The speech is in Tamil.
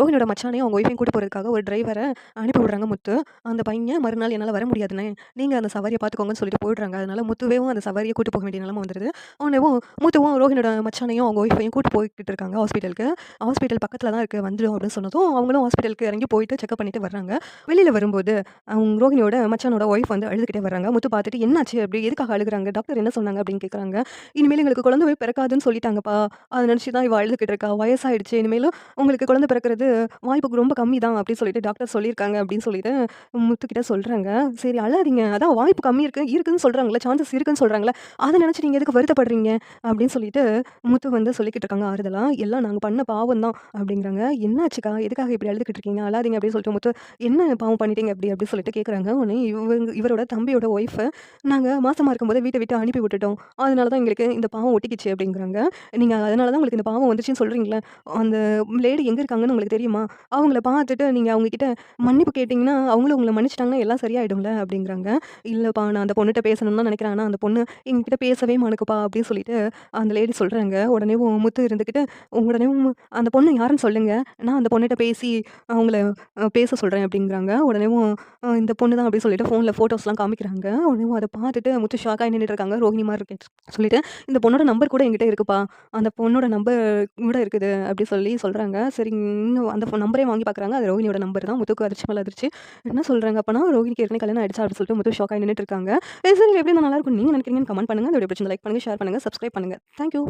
ரோஹினோட மச்சானையும் அவங்க ஒய்ஃபையும் கூட்டு போகிறதுக்காக ஒரு டிரைவரை அனுப்பி விடுறாங்க முத்து. அந்த பையன் மறுநாள் என்னால் வர முடியாதுண்ணே. நீங்கள் அந்த சவாரியை பார்த்துக்கோங்கன்னு சொல்லிட்டு போயிடுறாங்க. அதனால் முத்துவேவும் அந்த சவாரியை கூட்டு போக வேண்டிய நிலமை வந்துடுது அவனவும் முத்துவும் ரோஹினியோட மச்சானையும் அவங்க ஒய்ஃபையும் கூட்டு போய்கிட்டு இருக்காங்க ஹாஸ்பிட்டலுக்கு. ஹாஸ்பிட்டல் பக்கத்தில் தான் இருக்குது வந்துடும் அப்படின்னு சொன்னதும், அவங்களும் ஹாஸ்பிட்டலுக்கு இறங்கி போயிட்டு செக்அப் பண்ணிட்டு வர்றாங்க. வெளியில் வரும்போது அவங்க ரோஹினியோட மச்சானோட ஒய்ஃப் வந்து அழுதுகிட்டே வர்றாங்க. முத்து பார்த்துட்டு என்னாச்சு அப்படி எதுக்காக அழுகுறாங்க? டாக்டர் என்ன சொன்னாங்க அப்படின்னு கேட்குறாங்க. இனிமேல் எங்களுக்கு குழந்தை பிறக்காதுன்னு சொல்லிட்டாங்கப்பா. அதை நினச்சி தான் இவள் அழுதுகிட்டு இருக்கா. வயசாகிடுச்சு இனிமேலும் உங்களுக்கு குழந்தை பிறக்கிறது வாய்ப்புக்கு ரொம்ப கம்மி தான் அப்படின்னு சொல்லிட்டு டாக்டர் சொல்லியிருக்காங்க அப்படின்னு சொல்லிட்டு முத்துக்கிட்ட சொல்கிறாங்க சரி அழாதீங்க. அதான் வாய்ப்பு கம்மி இருக்கு இருக்குன்னு சொல்கிறாங்களே சான்சஸ் இருக்குன்னு சொல்கிறாங்களே அதை நினச்சி நீங்கள் எதுக்கு வருத்தப்படுறீங்க? அப்படின்னு சொல்லிட்டு முத்து வந்து சொல்லிக்கிட்டு இருக்காங்க ஆறுதலா. எல்லாம் நாங்கள் பண்ண பாவம் தான் அப்படிங்கிறாங்க. என்னாச்சுக்கா? எதுக்காக இப்படி அழுதுகிட்டு இருக்கீங்க? அழாதீங்க அப்படின்னு சொல்லிட்டு முத்து என்ன பாவம் பண்ணிட்டீங்க அப்படி அப்படின்னு சொல்லிட்டு கேட்குறாங்க. உடனே இவங்க இவரோட தம்பியோட ஒய்ஃப் நாங்கள் மாதமாக இருக்கும்போது வீட்டை விட்டு அனுப்பி விட்டுட்டோம். அதனால தான் எங்களுக்கு இந்த பாவம் ஒட்டிக்கிச்சு அப்படிங்கிறாங்க. நீங்கள் அதனால தான் உங்களுக்கு இந்த பாவம் வந்துச்சுன்னு சொல்கிறீங்களே அந்த லேடி எங்கே இருக்காங்கன்னு உங்களுக்கு தெரியுமா? அவங்கள பார்த்துட்டு நீங்கள் அவங்கக்கிட்ட மன்னிப்பு கேட்டிங்கன்னா அவங்களும் உங்களை மன்னிச்சிட்டாங்கன்னா எல்லாம் சரியாயிடும்ல அப்படிங்கிறாங்க. இல்லைப்பா நான் அந்த பொண்ணுகிட்ட பேசணும்னு தான் நினைக்கிறேன். ஆனால் அந்த பொண்ணு எங்ககிட்ட பேசவே மாட்டுக்குப்பா அப்படின்னு சொல்லிட்டு அந்த லேடி சொல்கிறாங்க உடனே முத்து இருந்துக்கிட்டு உடனே அந்த பொண்ணு யாருன்னு சொல்லுங்கள் நான் அந்த பொண்ணுகிட்ட பேசி அவங்கள பேச சொல்கிறேன் அப்படிங்கிறாங்க. உடனேவும் இந்த பொண்ணு தான் அப்படின்னு சொல்லிட்டு ஃபோனில் ஃபோட்டோஸ்லாம் காமிக்கிறாங்க. உடனே அதை பார்த்துட்டு முத்து ஷாக் நின்றுட்டு இருக்காங்க. ரோஹிணி மாதிரி இருக்கேன் சொல்லிட்டு இந்த பொண்ணோட நம்பர் கூட எங்கிட்ட இருக்குப்பா. அந்த பொண்ணோட நம்பர் கூட இருக்குது அப்படி சொல்லி சொல்கிறாங்க சரி இன்னும் அந்த ஃபோன் நம்பரே வாங்கி பார்க்குறாங்க. அது ரோஹினியோட நம்பர் தான். முத்துக்கு அதிர்ச்சி மேலே அதிர்ச்சி. என்ன சொல்றாங்க அப்போனா ரோஹினிக்கு ஏற்கனவே கல்யாணம் ஆயிடுச்சா அப்படின்னு சொல்லிட்டு முத்து ஷாக் ஆயி இருக்காங்க. சரி எப்படி நல்லா இருக்கும் நீங்க நினைக்கிறீங்கன்னு கமெண்ட் பண்ணுங்கள் இந்த வீடியோ பிடிச்சிருந்தா லைக் பண்ணுங்கள் ஷேர் பண்ணுங்கள் சப்ஸ்கிரைப் பண்ணுங்க. Thank you.